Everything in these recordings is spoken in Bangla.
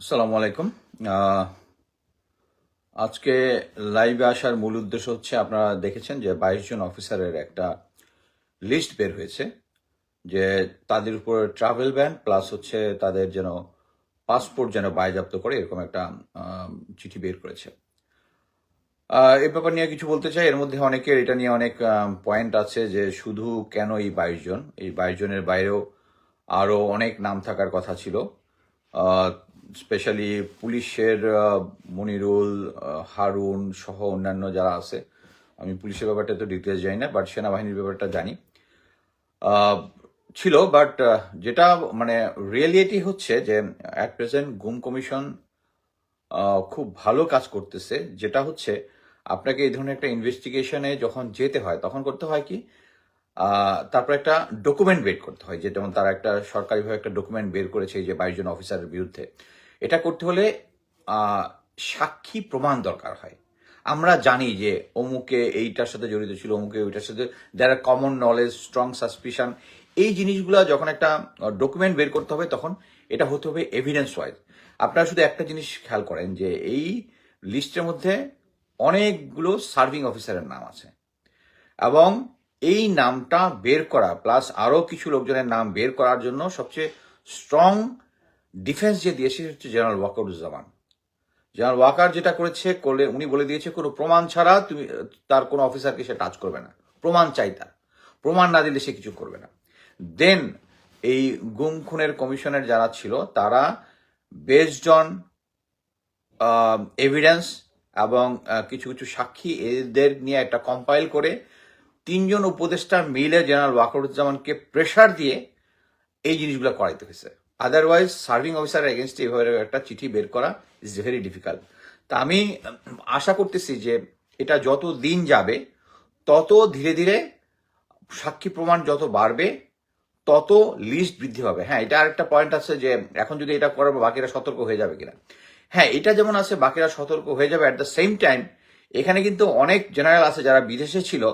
আসসালামু আলাইকুম আজকে লাইভে আসার মূল উদ্দেশ্য হচ্ছে, আপনারা দেখেছেন যে বাইশ জন অফিসারের একটা লিস্ট বের হয়েছে, যে তাদের উপর ট্রাভেল ব্যান প্লাস হচ্ছে তাদের যেন পাসপোর্ট যেন বাজেয়াপ্ত করে এরকম একটা চিঠি বের করেছে। এই ব্যাপার নিয়ে কিছু বলতে চাই। এর মধ্যে অনেকের এটা নিয়ে অনেক পয়েন্ট আছে যে শুধু কেন এই বাইশ জন? এই বাইশ জনের বাইরেও আরও অনেক নাম থাকার কথা ছিল। স্পেশালি পুলিশের মনিরুল হারুন সহ অন্যান্য যারা আছে, আমি পুলিশের ব্যাপারটা তো ডিটেলস জানি না বাট সেনাবাহিনীর ব্যাপারটা জানি। ছিল বাট যেটা মানে রিয়েলিটি হচ্ছে যে অ্যাট প্রেজেন্ট গুম কমিশন খুব ভালো কাজ করতেছে, যেটা হচ্ছে আপনাকে এই ধরনের একটা ইনভেস্টিগেশনে যখন যেতে হয়, তখন করতে হয় কি তারপর একটা ডকুমেন্ট বের করতে হয়, যে যেমন তারা একটা সরকারিভাবে একটা ডকুমেন্ট বের করেছে যে বাইশ জন অফিসারের বিরুদ্ধে। এটা করতে হলে সাক্ষী প্রমাণ দরকার হয়। আমরা জানি যে অমুকে এইটার সাথে জড়িত ছিল, অমুকে ওইটার সাথে, যারা কমন নলেজ স্ট্রং সাসপিশন এই জিনিসগুলো যখন একটা ডকুমেন্ট বের করতে হবে, তখন এটা হতে হবে এভিডেন্স ওয়াইজ আপনারা শুধু একটা জিনিস খেয়াল করেন যে, এই লিস্টের মধ্যে অনেকগুলো সার্ভিং অফিসারের নাম আছে। এবং এই নামটা বের করা প্লাস আরও কিছু লোকজনের নাম বের করার জন্য সবচেয়ে স্ট্রং ডিফেন্স যে দিয়েছে, সেটা হচ্ছে জেনারেল ওয়াকারুজ্জামান জেনারেল ওয়াকার যেটা করেছে, করলে উনি বলে দিয়েছে, কোনো প্রমাণ ছাড়া তুমি, তার কোনো অফিসারকে সে টাচ করবে না। প্রমাণ চাই তার। প্রমাণ না দিলে সে কিছু করবে না। দেন এই গুম খুনের কমিশনের যারা ছিল, তারা বেসড অন এভিডেন্স এবং কিছু কিছু সাক্ষী এদের নিয়ে একটা কম্পাইল করে তিনজন উপদেষ্টা মিলে জেনারেল ওয়াকারুজ্জামানকে প্রেশার দিয়ে এই জিনিসগুলো করাইতে হয়েছে। আদারওয়াইজ সার্ভিং অফিসার এগেনস্ট এভাবে একটা চিঠি বের করা ইজ ভেরি ডিফিকাল্ট তা আমি আশা করতেছি যে এটা যত দিন যাবে, তত ধীরে ধীরে সাক্ষী প্রমাণ যত বাড়বে, তত লিস্ট বৃদ্ধি পাবে। হ্যাঁ এটা আরেকটা পয়েন্ট আছে যে এখন যদি এটা করার বাকিরা সতর্ক হয়ে যাবে কিনা। হ্যাঁ এটা যেমন আছে, বাকিরা সতর্ক হয়ে যাবে। অ্যাট দ্য সেম টাইম এখানে কিন্তু অনেক জেনারেল আছে যারা বিদেশে ছিল,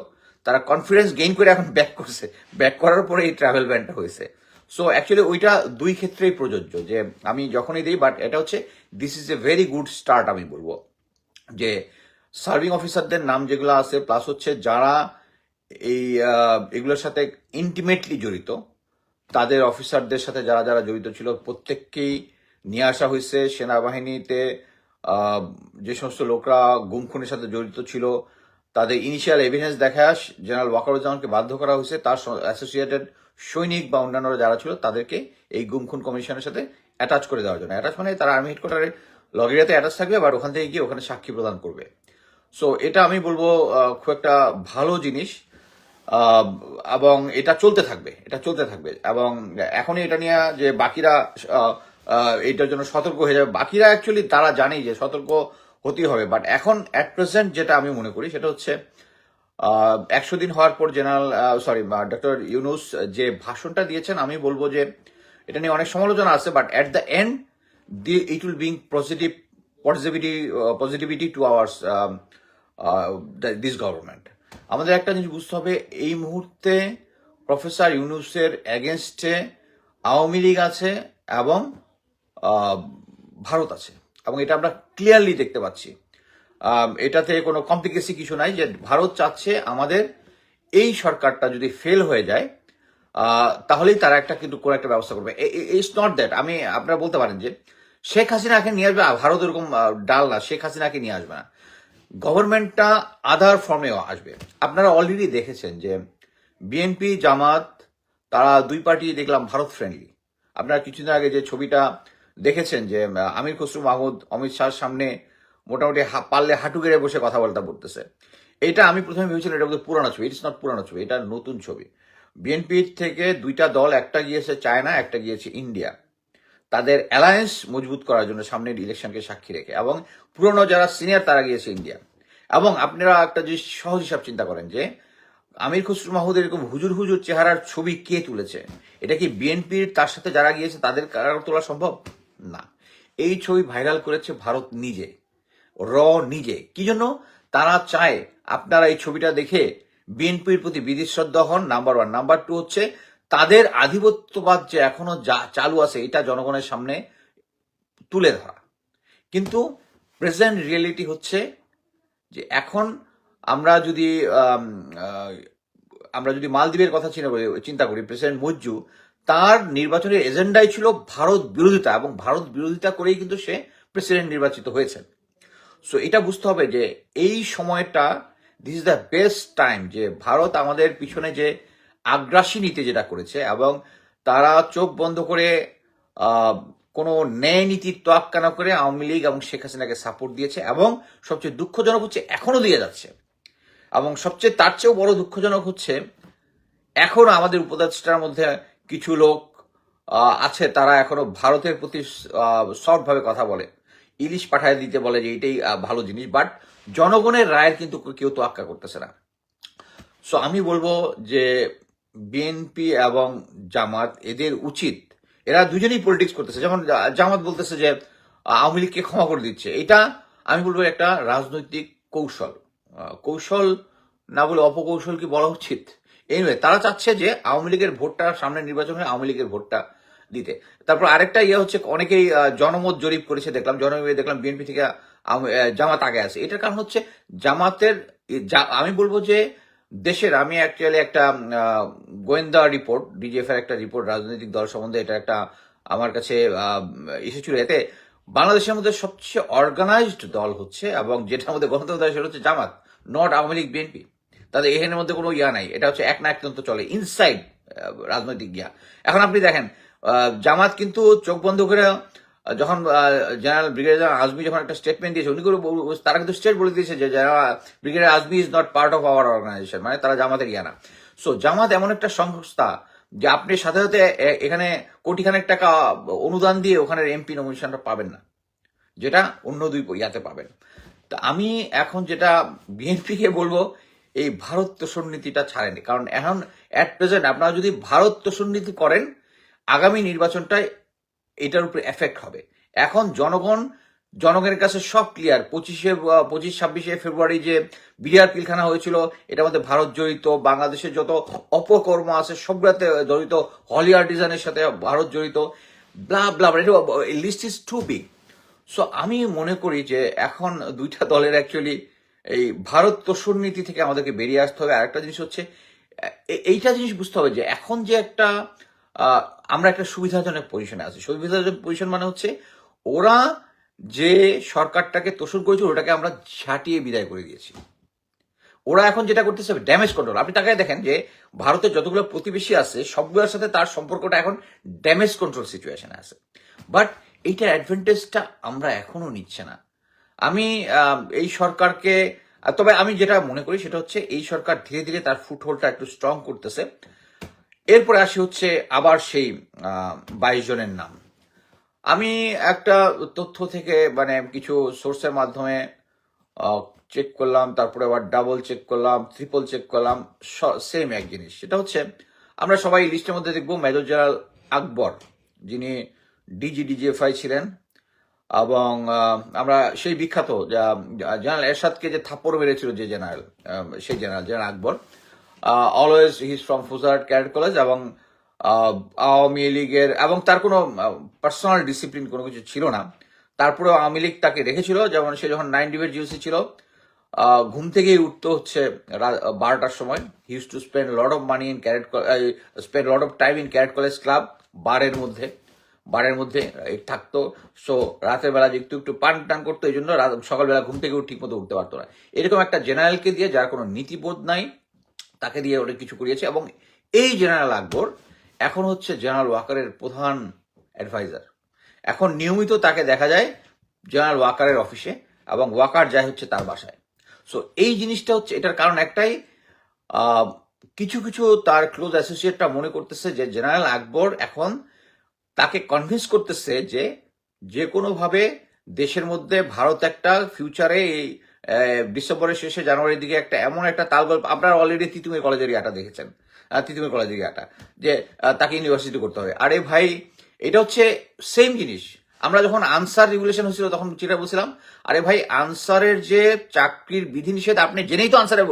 তারা কনফিডেন্স গেইন করে এখন ব্যাক করছে। ব্যাক করার পরে এই ট্রাভেল ব্যানটা হয়েছে। সো অ্যাকচুয়ালি ওইটা দুই ক্ষেত্রেই প্রযোজ্য, যে আমি যখনই দিই বাট এটা হচ্ছে this is a very good start আমি বলব। যে সার্ভিং অফিসারদের নাম যেগুলো আছে প্লাস হচ্ছে যারা এই এগুলোর সাথে ইন্টিমেটলি জড়িত, তাদের অফিসারদের সাথে যারা যারা জড়িত ছিল, প্রত্যেককেই নিয়ে আসা হয়েছে সেনাবাহিনীতে যে সমস্ত লোকরা গুম খুনের সাথে জড়িত ছিল, তাদের ইনিশিয়াল এভিডেন্স দেখা জেনারেল ওয়াকারুজ্জামানকে বাধ্য করা হয়েছে, তার অ্যাসোসিয়েটেড সৈনিক বা অন্যান্যরা যারা ছিল, তাদেরকে এই গুম খুন কমিশনের সাথে অ্যাটাচ করে দেওয়ার জন্য। অ্যাটাচ মানে তারা আর্মি হেডকোয়ার্টারে লগেরিয়াতে অ্যাটাচ থাকবে বাট ওখান থেকে গিয়ে ওখানে সাক্ষী প্রদান করবে। সো এটা আমি বলব খুব একটা ভালো জিনিস এবং এটা চলতে থাকবে, এটা চলতে থাকবে। এবং এখনই এটা নিয়ে যে বাকিরা এটার জন্য সতর্ক হয়ে যাবে। বাকিরা অ্যাকচুয়ালি তারা জানেই যে সতর্ক হতেই হবে বাট এখন অ্যাট প্রেজেন্ট যেটা আমি মনে করি, সেটা হচ্ছে একশো দিন হওয়ার পর জেনারেল সরি ডক্টর ইউনুস যে ভাষণটা দিয়েছেন, আমি বলব যে এটা নিয়ে অনেক সমালোচনা আছে but at the end the it will being positive positivity positivity to ours this government আমাদের একটা জিনিস বুঝতে হবে, এই মুহূর্তে প্রফেসর ইউনুসের এগেনস্টে আওয়ামী লীগ আছে এবং ভারত আছে। এবং এটা আমরা ক্লিয়ারলি দেখতে পাচ্ছি। এটাতে কোনো কমপ্লিকেসি কিছু নাই যে ভারত চাচ্ছে আমাদের এই সরকারটা যদি ফেল হয়ে যায় তাহলেই তারা একটা কিন্তু কোনো একটা ব্যবস্থা করবে। ইটস নট দ্যাট আমি, আপনারা বলতে পারেন যে শেখ হাসিনাকে নিয়ে আসবে ভারত এরকম ডাল না, শেখ হাসিনাকে নিয়ে আসবে না। গভর্নমেন্টটা আধার ফর্মেও আসবে। আপনারা অলরেডি দেখেছেন যে বিএনপি জামাত, তারা দুই পার্টি দেখলাম ভারত ফ্রেন্ডলি আপনারা কিছুদিন আগে যে ছবিটা দেখেছেন যে আমির খসরু মাহমুদ, অমিত শাহর সামনে মোটামুটি পারলে হাঁটু গেড়ে বসে কথাবার্তা বলতে বলতেছে এটা আমি প্রথমে ভেবেছিলাম এটা বোধহয় পুরানো ছবি ইটস নট পুরানো ছবি, এটা নতুন ছবি। বিএনপির থেকে দুইটা দল, একটা গিয়েছে চায়না, একটা গিয়েছে ইন্ডিয়া। তাদের অ্যালায়েন্স মজবুত করার জন্য সামনের ইলেকশনকে সাক্ষী রেখে এবং পুরনো যারা সিনিয়র তারা গিয়েছে ইন্ডিয়া। এবং আপনারা একটা জিনিস সহজ হিসাব চিন্তা করেন যে, আমির খসরু মাহমুদ এরকম হুজুর হুজুর চেহারার ছবি কে তুলেছে? এটা কি বিএনপির তার সাথে যারা গিয়েছে তাদের কারও তোলা সম্ভব? না। এই ছবি ভাইরাল করেছে ভারত নিজে। র নিজে। কি জন্য? তারা চায় আপনারা এই ছবিটা দেখে বিএনপির প্রতি বিদেশ শ্রদ্ধা হন নাম্বার ওয়ান নাম্বার টু হচ্ছে, তাদের আধিপত্যবাদ যে এখনও যা চালু আছে, এটা জনগণের সামনে তুলে ধরা। কিন্তু প্রেজেন্ট রিয়েলিটি হচ্ছে যে এখন আমরা যদি আমরা যদি মালদ্বীপের কথা চিন্তা করি চিন্তা করি, প্রেসিডেন্ট মজ্জু, তার নির্বাচনের এজেন্ডাই ছিল ভারত বিরোধিতা, এবং ভারত বিরোধিতা করেই কিন্তু সে প্রেসিডেন্ট নির্বাচিত হয়েছেন। সো এটা বুঝতে হবে যে এই সময়টা this is the best time যে ভারত আমাদের পিছনে যে আগ্রাসী নীতি যেটা করেছে এবং তারা চোখ বন্ধ করে কোনো ন্যায় নীতির তোয়াক্কা না করে আওয়ামী লীগ এবং শেখ হাসিনাকে সাপোর্ট দিয়েছে এবং সবচেয়ে দুঃখজনক হচ্ছে এখনও দিয়ে যাচ্ছে। এবং সবচেয়ে তার চেয়েও বড় দুঃখজনক হচ্ছে, এখনও আমাদের উপদেষ্টার মধ্যে কিছু লোক আছে তারা এখনও ভারতের প্রতি সফট ভাবে কথা বলে। ইলিশ পাঠায় দিতে বলে যে এটাই ভালো জিনিস বাট জনগণের রায়ের কিন্তু কেউ তো আক্কা করতেছে না। সো আমি বলব যে বিএনপি এবং জামাত, এদের উচিত, এরা দুজনেই পলিটিক্স করতেছে। যেমন জামাত বলতেছে যে, আওয়ামী লীগকে ক্ষমা করে দিচ্ছে, এটা আমি বলব একটা রাজনৈতিক কৌশল। কৌশল না বলে অপকৌশল কি বলা উচিত? এনিওয়ে তারা চাচ্ছে যে আওয়ামী লীগের ভোটটা সামনে নির্বাচন হয়ে আওয়ামী লীগের ভোটটা দিতে। তারপর আরেকটা ইয়ে হচ্ছে অনেকেই জনমত জরিপ করেছে, দেখলাম, জনমত দেখলাম বিএনপি থেকে জামাত আগে আছে এটার কারণ হচ্ছে জামাতের আমি বলব যে দেশের, আমি অ্যাকচুয়ালি একটা গোয়েন্দা রিপোর্ট ডিজিএফ এর একটা রিপোর্ট রাজনৈতিক দল সম্বন্ধে এটা একটা আমার কাছে এসেছিল। এতে বাংলাদেশের মধ্যে সবচেয়ে অর্গানাইজড দল হচ্ছে এবং যেটার মধ্যে গণতন্ত্র সেটা হচ্ছে জামাত নট আওয়ামী লীগ, বিএনপি। তাদের এখানের মধ্যে কোনো ইয়া নাই। এটা হচ্ছে এক না একতন্ত্র চলে ইনসাইড রাজনৈতিক ইয়া। এখন আপনি দেখেন জামাত কিন্তু চোখ বন্ধ করে যখন জেনারেল ব্রিগেডিয়ার আজমি যখন একটা স্টেটমেন্ট দিয়েছে, উনি করে তারা কিন্তু স্টেট বলে দিয়েছে যে brigadier Azmi is not part of our organisation মানে তারা জামাতের ইয়া না। সো জামাত এমন একটা সংস্থা যে আপনি সাথে সাথে এখানে কোটিখানেক টাকা অনুদান দিয়ে ওখানে এমপি নমিনেশনটা পাবেন না, যেটা অন্য দুই ইয়াতে পাবেন। তা আমি এখন যেটা বিএনপিকে বলব, এই ভারত তোষণ নীতিটা ছাড়েনি। কারণ এখন অ্যাট প্রেজেন্ট আপনারা যদি ভারত তোষণ নীতি করেন আগামী নির্বাচনটায় এটার উপরে এফেক্ট হবে। এখন জনগণ, জনগণের কাছে সব ক্লিয়ার পঁচিশে, পঁচিশ, ছাব্বিশে ফেব্রুয়ারি যে বিডিআর পিলখানা হয়েছিল এটার মধ্যে ভারত জড়িত বাংলাদেশের যত অপকর্ম আছে, সবগুলোতে জড়িত হলিউড ডিজাইনের সাথে ভারত জড়িত blah blah list is too big so আমি মনে করি যে এখন দুইটা দলের অ্যাকচুয়ালি এই ভারত তোষণ নীতি থেকে আমাদেরকে বেরিয়ে আসতে হবে। আরেকটা জিনিস হচ্ছে এইটা জিনিস বুঝতে হবে যে এখন যে একটা আমরা একটা সুবিধাজনক পজিশনে আছি। সুবিধাজনক পজিশন মানে হচ্ছে, ওরা যে সরকারটাকে তোষণ করেছিল, ওটাকে আমরা ছাটিয়ে বিদায় করে দিয়েছি। ওরা এখন যেটা করতেছে ড্যামেজ কন্ট্রোল আপনি তাকায় দেখেন যে ভারতের যতগুলো প্রতিবেশী আছে, সবগুলোর সাথে তার সম্পর্কটা এখন ড্যামেজ কন্ট্রোল সিচুয়েশনে আছে। বাট এইটার অ্যাডভান্টেজটা আমরা এখনও নিচ্ছে না। আমি এই সরকারকে তবে আমি যেটা মনে করি সেটা হচ্ছে, এই সরকার ধীরে ধীরে তার ফুটহোলটা একটু স্ট্রং করতেছে। এরপরে আসি হচ্ছে আবার সেই বাইশ জনের নাম। আমি একটা তথ্য থেকে মানে কিছু সোর্সের মাধ্যমে চেক করলাম, তারপরে আবার ডাবল চেক করলাম ট্রিপল চেক করলাম সেম এক জিনিস। সেটা হচ্ছে, আমরা সবাই লিস্টের মধ্যে দেখব মেজর জেনারেল আকবর, যিনি ডিজি ডিজিএফআই ছিলেন, এবং আমরা সেই বিখ্যাত জেনারেল এরশাদকে যে থাপ্পড় মেরেছিল যে জেনারেল সেই general general Akbar always his from Faujdarhat cadet college এবং আওয়ামী লীগের এবং তার কোনো পার্সোনাল ডিসিপ্লিন কোনো কিছু ছিল না। তারপরেও আওয়ামী লীগ তাকে রেখেছিল, যেমন সে যখন নাইন ডিবেট জিওসি ছিল ঘুম থেকেই উঠতে হচ্ছে বারোটার সময়। Huge to spend lot of money in cadet spend lot of time in cadet college club বারের মধ্যে বারের মধ্যে থাকতো। সো রাতের বেলা যে একটু পান টান করতো, এই জন্য সকালবেলা ঘুম থেকে ঠিক মতো উঠতে পারতো না। এরকম একটা জেনারেলকে দিয়ে যার কোনো নীতিবোধ নাই তাকে দিয়ে অনেক কিছু করিয়েছে এবং এই জেনারেল আকবর এখন হচ্ছে জেনারেল ওয়াকারের প্রধান অ্যাডভাইজার এখন নিয়মিত তাকে দেখা যায় জেনারেল ওয়াকারের অফিসে এবং ওয়াকার যায় হচ্ছে তার বাসায়। সো এই জিনিসটা হচ্ছে, এটার কারণ একটাই কিছু কিছু তার ক্লোজ অ্যাসোসিয়েটরা মনে করতেছে যে জেনারেল আকবর এখন তাকে কনভিন্স করতেছে যে যে কোনোভাবে দেশের মধ্যে ভারত একটা ফিউচারে এই ডিসেম্বরের শেষে জানুয়ারির দিকে একটা এমন একটা তালগল্প আপনারা অলরেডি তিতুমির কলেজের ইয়াটা দেখেছেন তিতুমির কলেজের ইয়াটা যে তাকে ইউনিভার্সিটি করতে হবে। আরে ভাই, এটা হচ্ছে সেম জিনিস। আমরা যখন আনসার রেগুলেশন হয়েছিল, তখন যেটা বলছিলাম, আরে ভাই আনসারের যে চাকরির বিধিনিষেধ, আপনি জেনেই তো আনসারে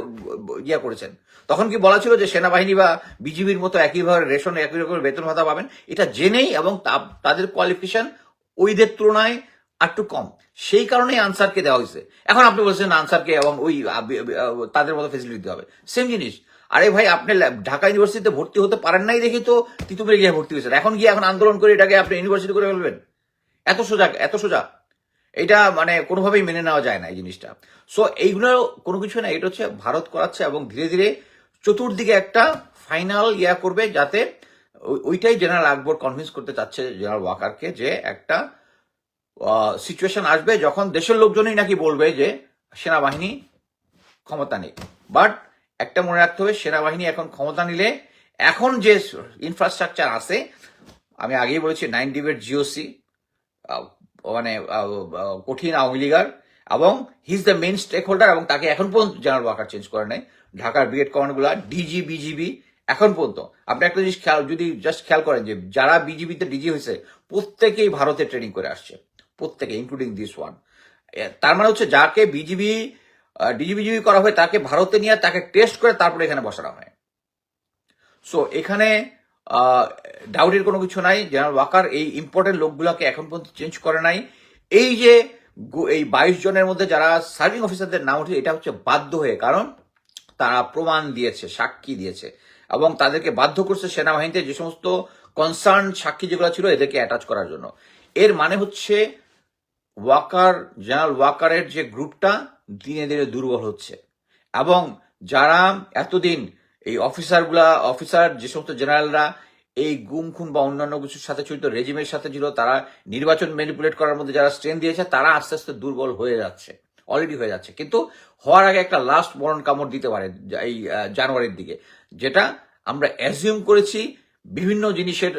ইয়া করেছেন। তখন কি বলা ছিল যে, সেনাবাহিনী বা বিজিবির মতো একইভাবে রেশন, একই রকমের বেতন ভাতা পাবেন? এটা জেনেই এবং তাদের কোয়ালিফিকেশন ওইদের তুলনায় একটু কম। সেই কারণেই আনসারকে দেওয়া হয়েছে। এখন আপনি বলছেন আনসারকে এবং ওই তাদের মতো ফেসিলিটি দিতে হবে। সেম জিনিস। আরে ভাই, আপনি ঢাকা ইউনিভার্সিটিতে ভর্তি হতে পারেন নাই দেখি তো তিতুমিরে গিয়ে ভর্তি হয়েছেন। এখন গিয়ে এখন আন্দোলন করে এটাকে আপনি ইউনিভার্সিটি করে ফেলবেন? এত সোজা এত সোজা। এটা মানে কোনোভাবেই মেনে নেওয়া যায় না এই জিনিসটা। সো এইগুলো কোনো কিছু না, এটা হচ্ছে ভারত করাচ্ছে এবং ধীরে ধীরে চতুর্দিকে একটা ফাইনাল ইয়া করবে যাতে ওই- ওইটাই জেনারেল আকবর কনভিন্স করতে চাচ্ছে জেনারেল ওয়াকারকে যে একটা সিচুয়েশন আসবে যখন দেশের লোকজনই নাকি বলবে যে সেনাবাহিনী ক্ষমতা নেই। বাট একটা মনে রাখতে হবে, সেনাবাহিনী এখন ক্ষমতা নিলে এখন যে ইনফ্রাস্ট্রাকচার আছে, আমি আগেই বলেছি নাইন ডিবের জিওসি মানে কঠিন আওয়ামী লীগার, এবং he is the main stakeholder এবং তাকে এখন পর্যন্ত জেনারেল ওয়াকার চেঞ্জ করে নাই। ঢাকার ব্রিগেড কমান্ডগুলো ডিজি বিজিবি এখন পর্যন্ত। আপনি একটা জিনিস খেয়াল, যদি জাস্ট খেয়াল করেন যে যারা বিজিবিতে ডিজি হয়েছে, প্রত্যেকেই ভারতে ট্রেনিং করে আসছে। প্রত্যেকে ইনক্লুডিং দিস ওয়ান তার মানে হচ্ছে যাকে বিজিবি ডিজিবিজিবি করা হয়, তাকে ভারতে নিয়ে তাকে টেস্ট করে তারপরে এখানে বসানো হয়। সো এখানে ডাউটের কোনো কিছু নাই। জেনারেল ওয়াকার এই ইম্পর্টেন্ট লোকগুলোকে এখন পর্যন্ত চেঞ্জ করে নাই। এই যে এই বাইশ জনের মধ্যে যারা সার্ভিং অফিসারদের নাম উঠে, এটা হচ্ছে বাধ্য হয়ে, কারণ তারা প্রমাণ দিয়েছে, সাক্ষী দিয়েছে, এবং তাদেরকে বাধ্য করছে সেনাবাহিনীতে যে সমস্ত কনসার্ন সাক্ষী যেগুলো ছিল, এদেরকে অ্যাটাচ করার জন্য। এর মানে হচ্ছে ওয়াকার, জেনারেল ওয়াকারের যে গ্রুপটা দিনে দিনে দুর্বল হচ্ছে। এবং যারা এতদিন এই অফিসারগুলা, অফিসার যে সমস্ত জেনারেলরা এই গুম খুন বা অন্যান্য কিছুর সাথে জড়িত, রেজিমের সাথে ছিল তারা নির্বাচন ম্যানিপুলেট করার মধ্যে যারা স্ট্রেন দিয়েছে, তারা আস্তে আস্তে দুর্বল হয়ে যাচ্ছে অলরেডি হয়ে যাচ্ছে। কিন্তু হওয়ার আগে একটা লাস্ট মরণ কামড় দিতে পারে এই জানুয়ারির দিকে, যেটা আমরা অ্যাজিউম করেছি বিভিন্ন জিনিসের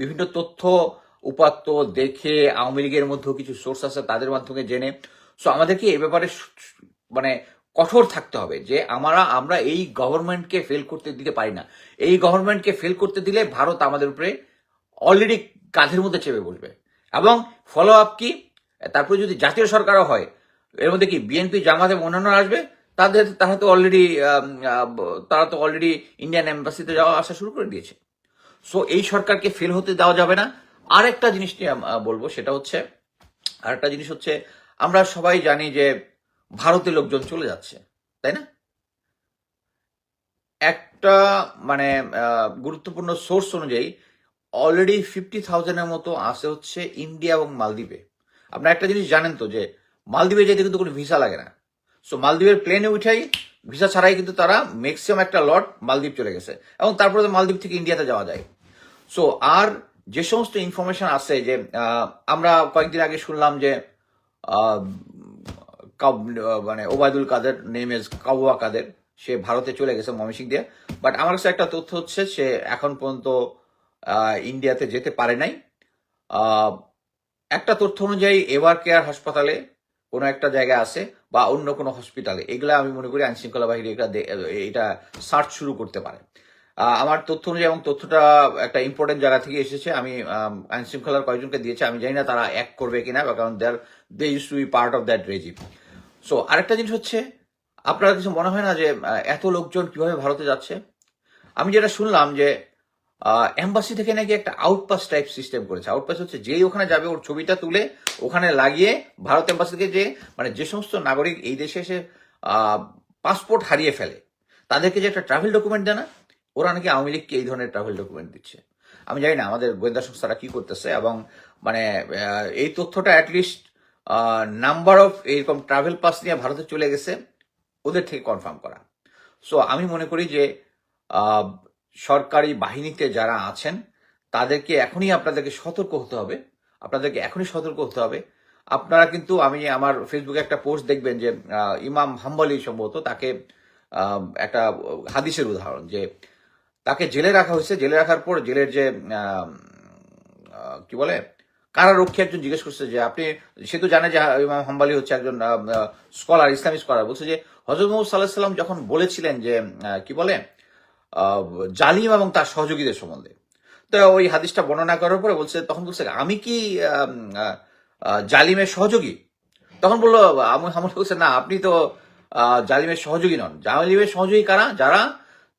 বিভিন্ন তথ্য উপাত্ত, দেখে, আওয়ামী লীগের মধ্যেও কিছু সোর্স আছে তাদের মাধ্যমে জেনে। সো আমাদেরকে এ ব্যাপারে মানে কঠোর থাকতে হবে যে আমরা আমরা এই গভর্নমেন্টকে ফেল করতে দিতে পারি না। এই গভর্নমেন্টকে ফেল করতে দিলে ভারত আমাদের উপরে অলরেডি কাঁধের মধ্যে চেপে বসবে। এবং ফলো আপ কি? তারপরে যদি জাতীয় সরকারও হয়, এর মধ্যে কি বিএনপি জামাত এবং অন্যান্য আসবে, তাদের, তারা তো অলরেডি তারা তো অলরেডি ইন্ডিয়ান এম্বাসিতে যাওয়া, আসা শুরু করে দিয়েছে। সো এই সরকারকে ফেল হতে দেওয়া যাবে না। আরেকটা জিনিস নিয়ে বলব, সেটা হচ্ছে, আরেকটা জিনিস হচ্ছে, আমরা সবাই জানি যে ভারতের লোকজন চলে যাচ্ছে, তাই না? একটা মানে গুরুত্বপূর্ণ সোর্স অনুযায়ী অলরেডি ফিফটি থাউজেন্ডের মতো আসে হচ্ছে ইন্ডিয়া এবং মালদ্বীপে। আপনারা একটা জিনিস জানেন তো যে, মালদ্বীপে যেতে কিন্তু কোনো ভিসা লাগে না। সো মালদ্বীপের প্লেনে উঠাই ভিসা ছাড়াই কিন্তু তারা ম্যাক্সিমাম একটা লট মালদ্বীপ চলে গেছে এবং তারপরে মালদ্বীপ থেকে ইন্ডিয়াতে যাওয়া যায়। সো আর যে সমস্ত ইনফরমেশন আছে যে আমরা কয়েকদিন আগে শুনলাম যে মানে ওবায়দুল কাদের নেম নেমেজ কাবুয়া কাদের, সে ভারতে চলে গেছে ময়মনসিং দিয়ে। বাট আমার কাছে একটা তথ্য হচ্ছে সে এখন পর্যন্ত ইন্ডিয়াতে যেতে পারে নাই। একটা তথ্য অনুযায়ী এভার কেয়ার হাসপাতালে কোনো একটা জায়গায় আছে বা অন্য কোনো হসপিটালে এগুলা আমি মনে করি আইন শৃঙ্খলা বাহিনী এটা এটা সার্চ শুরু করতে পারে। আমার তথ্য অনুযায়ী এবং তথ্যটা একটা ইম্পর্টেন্ট জায়গা থেকে এসেছে। আমি আইন শৃঙ্খলার কয়েকজনকে দিয়েছি। আমি জানি না তারা এক করবে কিনা, বা কারণ there they use to be part of that regime so আরেকটা জিনিস হচ্ছে আপনার কিছু মনে হয় না যে এত লোকজন কীভাবে ভারতে যাচ্ছে? আমি যেটা শুনলাম যে এম্বাসি থেকে নাকি একটা আউটপাস টাইপ সিস্টেম করেছে। আউটপাস হচ্ছে যেই ওখানে যাবে, ওর ছবিটা তুলে ওখানে লাগিয়ে ভারত এম্বাসি থেকে যে মানে যে সমস্ত নাগরিক এই দেশে এসে পাসপোর্ট হারিয়ে ফেলে, তাদেরকে যে একটা ট্রাভেল ডকুমেন্ট দেয় না? ওরা নাকি আওয়ামী লীগকে এই ধরনের ট্রাভেল ডকুমেন্ট দিচ্ছে। আমি জানি না আমাদের গোয়েন্দা সংস্থারা কি করতেছে এবং মানে এই তথ্যটা অ্যাটলিস্ট নাম্বার অফ এরকম ট্রাভেল পাস নিয়ে ভারতে চলে গেছে, ওদের থেকে কনফার্ম করা। সো আমি মনে করি যে সরকারি বাহিনীতে যারা আছেন, তাদেরকে এখনই আপনাদেরকে সতর্ক হতে হবে। আপনাদেরকে এখনই সতর্ক হতে হবে। আপনারা কিন্তু, আমি আমার ফেসবুকে একটা পোস্ট দেখবেন যে ইমাম হাম্বলি সম্ভবত তাকে একটা হাদিসের উদাহরণ যে তাকে জেলে রাখা হয়েছে জেলে রাখার পর জেলের যে কি বলে কারারক্ষী একজন জিজ্ঞেস করছে যে আপনি সে তো জানে যে ইমাম হাম্বালি হচ্ছে একজন স্কলার ইসলামী স্কলার বলছে যে হজরত মোহাম্মদ সাল্লাহ সাল্লাম যখন বলেছিলেন যে কি বলে জালিম এবং তার সহযোগীদের সম্বন্ধে তো ওই হাদিসটা বর্ণনা করার পরে বলছে তখন বলছে আমি কি জালিমের সহযোগী তখন বলল আমি হামুল বলছে না আপনি তো জালিমের সহযোগী নন জালিমের সহযোগী কারা যারা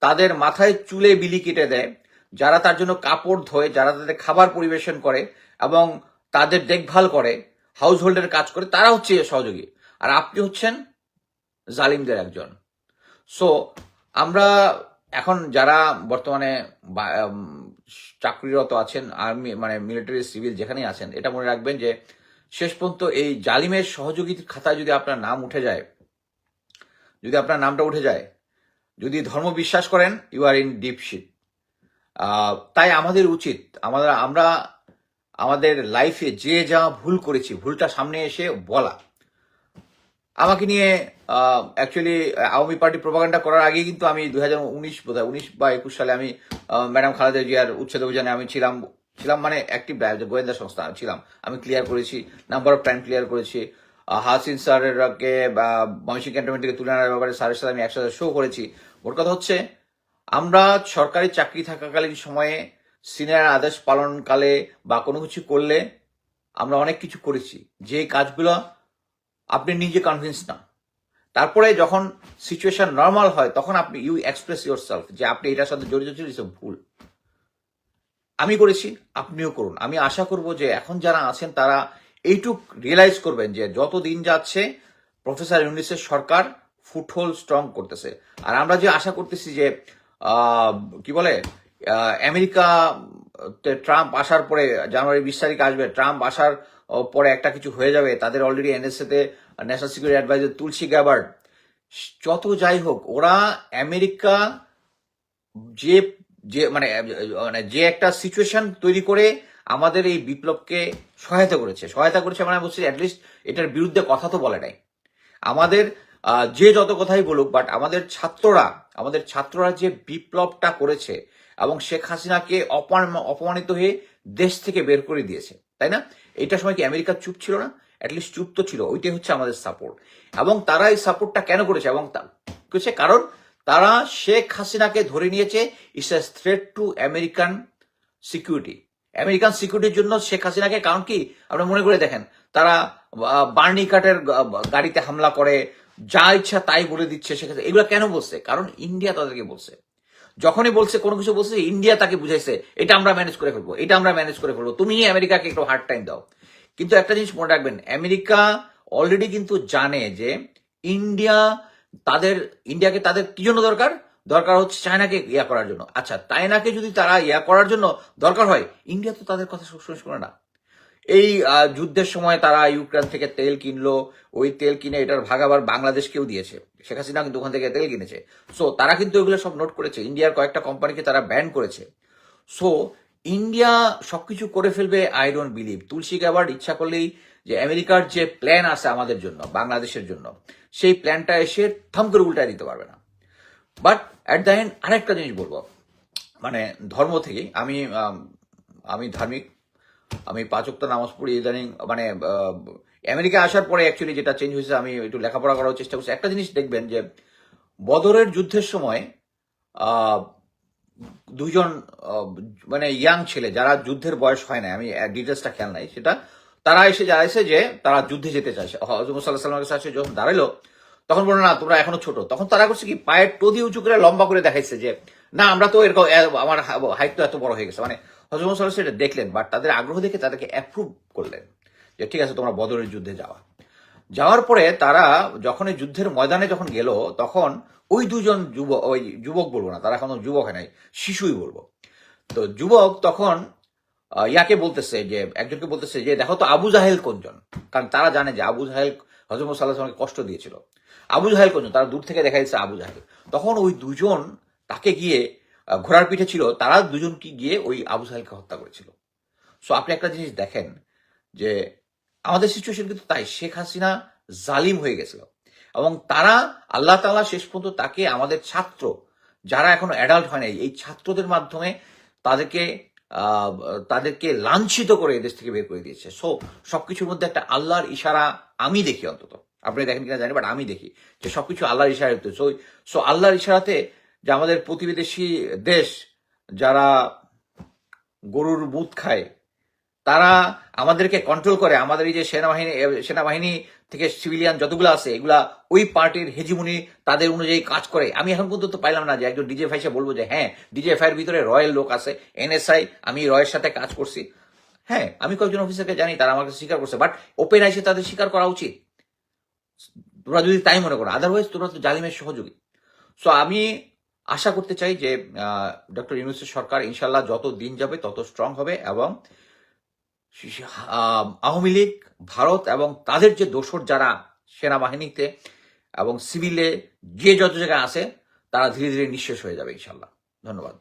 তাদের মাথায় চুলে বিলি কেটে দেয়, যারা তার জন্য কাপড় ধোয়, যারা তাদের খাবার পরিবেশন করে এবং তাদের দেখভাল করে হাউস হোল্ডের কাজ করে, তারা হচ্ছে সহযোগী। আর আপনি হচ্ছেন জালিমদের একজন। সো আমরা এখন যারা বর্তমানে চাকরিরত আছেন, আর্মি মানে মিলিটারি সিভিল যেখানেই আছেন, এটা মনে রাখবেন যে শেষ পর্যন্ত এই জালিমের সহযোগীর খাতায় যদি আপনার নাম উঠে যায়, যদি আপনার নামটা উঠে যায় যদি ধর্ম বিশ্বাস করেন you are in deep shit তাই আমাদের উচিত, আমাদের, আমরা আমাদের লাইফে যে যা ভুল করেছি, ভুলটা সামনে এসে বলা। আমাকে নিয়ে অ্যাকচুয়ালি আওয়ামী পার্টি প্রপাগান্ডা করার আগে কিন্তু আমি দু হাজার উনিশ বোধ উনিশ বা একুশ সালে আমি ম্যাডাম খালেদা জিয়ার উচ্ছেদ অভিযানে আমি ছিলাম ছিলাম মানে অ্যাক্টিভ গোয়েন্দা সংস্থা ছিলাম। আমি ক্লিয়ার করেছি নাম্বার অফ টাইম ক্লিয়ার করেছি। হাসিন স্যারের কে ময়মনসিং ক্যান্টনমেন্ট থেকে তুলে আনার ব্যাপারে স্যারের সাথে আমি একসাথে শো করেছি। ওর কথা হচ্ছে, আমরা সরকারি চাকরি থাকাকালীন সময়ে সিনিয়র আদেশ পালনকালে বা কোনো কিছু করলে আমরা অনেক কিছু করেছি। যে কাজগুলো আপনি নিজে কনভিন্স না। তারপরে যখন সিচুয়েশন নর্মাল হয়, তখন আপনি ইউ এক্সপ্রেস ইউর সেলফ যে আপনি এটার সাথে জড়িত ছিল এসব ভুল। আমি করেছি, আপনিও করুন। আমি আশা করব যে এখন যারা আছেন, তারা এইটুক রিয়েলাইজ করবেন যে যত দিন যাচ্ছে প্রফেসর ইউনিসের সরকার ফুটহোল স্ট্রং করতেছে। আর আমরা যে আশা করতেছি যে কি বলে আমেরিকা ট্রাম্প আসার পরে, জানুয়ারি বিশ তারিখ আসবে ট্রাম্প আসার পরে একটা কিছু হয়ে যাবে, তাদের অলরেডি এনএসএ তে national security adviser Tulsi Gabbard যত যাই হোক, ওরা আমেরিকা যে যে মানে মানে যে একটা সিচুয়েশন তৈরি করে আমাদের এই বিপ্লবকে সহায়তা করেছে। সহায়তা করেছে মানে বলছি অ্যাটলিস্ট এটার বিরুদ্ধে কথা তো বলে নাই। আমাদের যে যত কথাই বলুক বাট আমাদের ছাত্ররা আমাদের ছাত্ররা যে বিপ্লবটা করেছে এবং শেখ হাসিনাকে অপমান- অপমানিত হয়ে দেশ থেকে বের করে দিয়েছে, তাই না? এইটার সময় কি আমেরিকা চুপ ছিল না? অ্যাটলিস্ট চুপ তো ছিল, ওইটাই হচ্ছে আমাদের সাপোর্ট এবং তারা এই সাপোর্টটা কেন করেছে? এবং তা- করেছে কারণ তারা শেখ হাসিনাকে ধরে নিয়েছে it's a threat to American security American সিকিউরিটির জন্য শেখ হাসিনাকে, কারণ কি আপনারা মনে করে দেখেন, তারা বার্নি কাটের গাড়িতে হামলা করে, যা ইচ্ছা তাই বলে দিচ্ছে হাসিনা। এগুলো কেন বলছে? কারণ ইন্ডিয়া তাদেরকে বলছে। যখনই বলছে, কোনো কিছু বলছে, ইন্ডিয়া তাকে বুঝাইছে, এটা আমরা ম্যানেজ করে ফেলব, এটা আমরা ম্যানেজ করে ফেলব। তুমি আমেরিকাকে একটু হার্ড টাইম দাও। কিন্তু একটা জিনিস মনে রাখবেন, আমেরিকা অলরেডি কিন্তু জানে যে ইন্ডিয়া তাদের, ইন্ডিয়াকে তাদের কি জন্য দরকার? দরকার হচ্ছে চায়নাকে ইয়া করার জন্য। আচ্ছা চায়নাকে যদি তারা ইয়া করার জন্য দরকার হয়, ইন্ডিয়া তো তাদের কথা সবসময় শোনে না। এই যুদ্ধের সময় তারা ইউক্রেন থেকে তেল কিনলো, ওই তেল কিনে এটার ভাগ আবার বাংলাদেশকেও দিয়েছে। শেখ হাসিনা কিন্তু ওখান থেকে তেল কিনেছে। সো তারা কিন্তু ওইগুলো সব নোট করেছে। ইন্ডিয়ার কয়েকটা কোম্পানিকে তারা ব্যান করেছে। সো ইন্ডিয়া সবকিছু করে ফেলবে I don't believe Tulsi Gabbard ইচ্ছা করলেই যে আমেরিকার যে প্ল্যান আছে আমাদের জন্য, বাংলাদেশের জন্য, সেই প্ল্যানটা এসে থাম করে উল্টায় দিতে পারবে না। বাট অ্যাট দ্য এন্ড আরেকটা জিনিস বলব। মানে ধর্ম থেকে আমি আমি ধার্মিক, আমি পাঁচক্ত নামাজ পড়ি ইদানিং মানে আমেরিকা আসার পরে অ্যাকচুয়ালি যেটা চেঞ্জ হয়েছে, আমি একটু লেখাপড়া করার চেষ্টা করছি। একটা জিনিস দেখবেন যে, বদরের যুদ্ধের সময় দুজন মানে ইয়াং ছেলে, যারা যুদ্ধের বয়স হয় না আমি ডিটেলসটা খেয়াল নাই, সেটা তারা এসে এসে যে তারা যুদ্ধে যেতে চাইছে। হজরত সাল্লাহ সাল্লামের কাছে যখন দাঁড়াল তখন বলল, না, তোমরা এখনও ছোট। তখন তারা করছে কি, পায়ের টদি উঁচু করে লম্বা করে দেখাইছে যে, না, আমরা তো এরকম আমার হাইট তো এত বড় হয়ে গেছে। মানে হজরত সাল্লাহ সেটা দেখলেন বাট তাদের আগ্রহ দেখে তাদেরকে অ্যাপ্রুভ করলেন যে, ঠিক আছে, তোমরা বদরের যুদ্ধে যাওয়া। যাওয়ার পরে তারা যখন এই যুদ্ধের ময়দানে যখন গেল, তখন ওই দুজন যুবক ওই যুবক বলব না, তারা এখনও যুবক হয় নাই, শিশুই বলব। তো যুবক তখন ইয়াকে বলতেছে যে, একজনকে বলতেছে যে, দেখো তো আবু জাহেল কোনজন? কারণ তারা জানে যে আবু জাহেল হজরত সাল্লাহ কষ্ট দিয়েছিল। আবু জাহেল কোনজন তারা দূর থেকে দেখা যাচ্ছে আবু জাহেল। তখন ওই দুজন তাকে গিয়ে ঘোড়ার পিঠে ছিল, তারা দুজন কি গিয়ে ওই আবু জাহেলকে হত্যা করেছিল। সো আপনি একটা জিনিস দেখেন যে আমাদের সিচুয়েশন কিন্তু তাই। শেখ হাসিনা জালিম হয়ে গেছিল। এবং তারা আল্লাহ তাআলা শেষ পর্যন্ত তাকে আমাদের ছাত্র, যারা এখনও অ্যাডাল্ট হয় নাই, এই ছাত্রদের মাধ্যমে তাদেরকে তাদেরকে লাঞ্ছিত করে এদেশ থেকে বের করে দিয়েছে। সো সবকিছুর মধ্যে একটা আল্লাহর ইশারা আমি দেখি অন্তত। আপনি দেখেন কিনা জানি বাট আমি দেখি যে সবকিছু আল্লাহর ইশারা সো সো আল্লাহর ইশারাতে যে আমাদের প্রতিবেশী দেশ যারা গরুর বুথ খায়, তারা আমাদেরকে কন্ট্রোল করে। আমাদের এই যে সেনাবাহিনী সেনাবাহিনী থেকে সিভিলিয়ান যতগুলো আছে, এগুলা ওই পার্টির হেজিমুনি তাদের অনুযায়ী কাজ করে। আমি এখন পর্যন্ত পাইলাম না যে একজন ডিজে ফাইসে বলব যে হ্যাঁ ডিজে ফাইয়ের ভিতরে রয়্যাল লোক আছে এনএসআই আমি রয়ের সাথে কাজ করছি। হ্যাঁ আমি কয়েকজন অফিসারকে জানি, তারা আমাকে স্বীকার করছে বাট ওপেন আইসে তাদের স্বীকার করা উচিত। তোরা যদি তাই মনে করো আদারওয়াইজ তোরা তো জালিমের সহযোগী। সো আমি আশা করতে চাই যে ডক্টর ইউনুসের সরকার ইনশাল্লাহ যত দিন যাবে তত স্ট্রং হবে এবং আওয়ামী লীগ, ভারত এবং তাদের যে দোসর যারা সেনাবাহিনীতে এবং সিভিলে যে যত জায়গায় আছে, তারা ধীরে ধীরে নিঃশেষ হয়ে যাবে ইনশাল্লাহ ধন্যবাদ।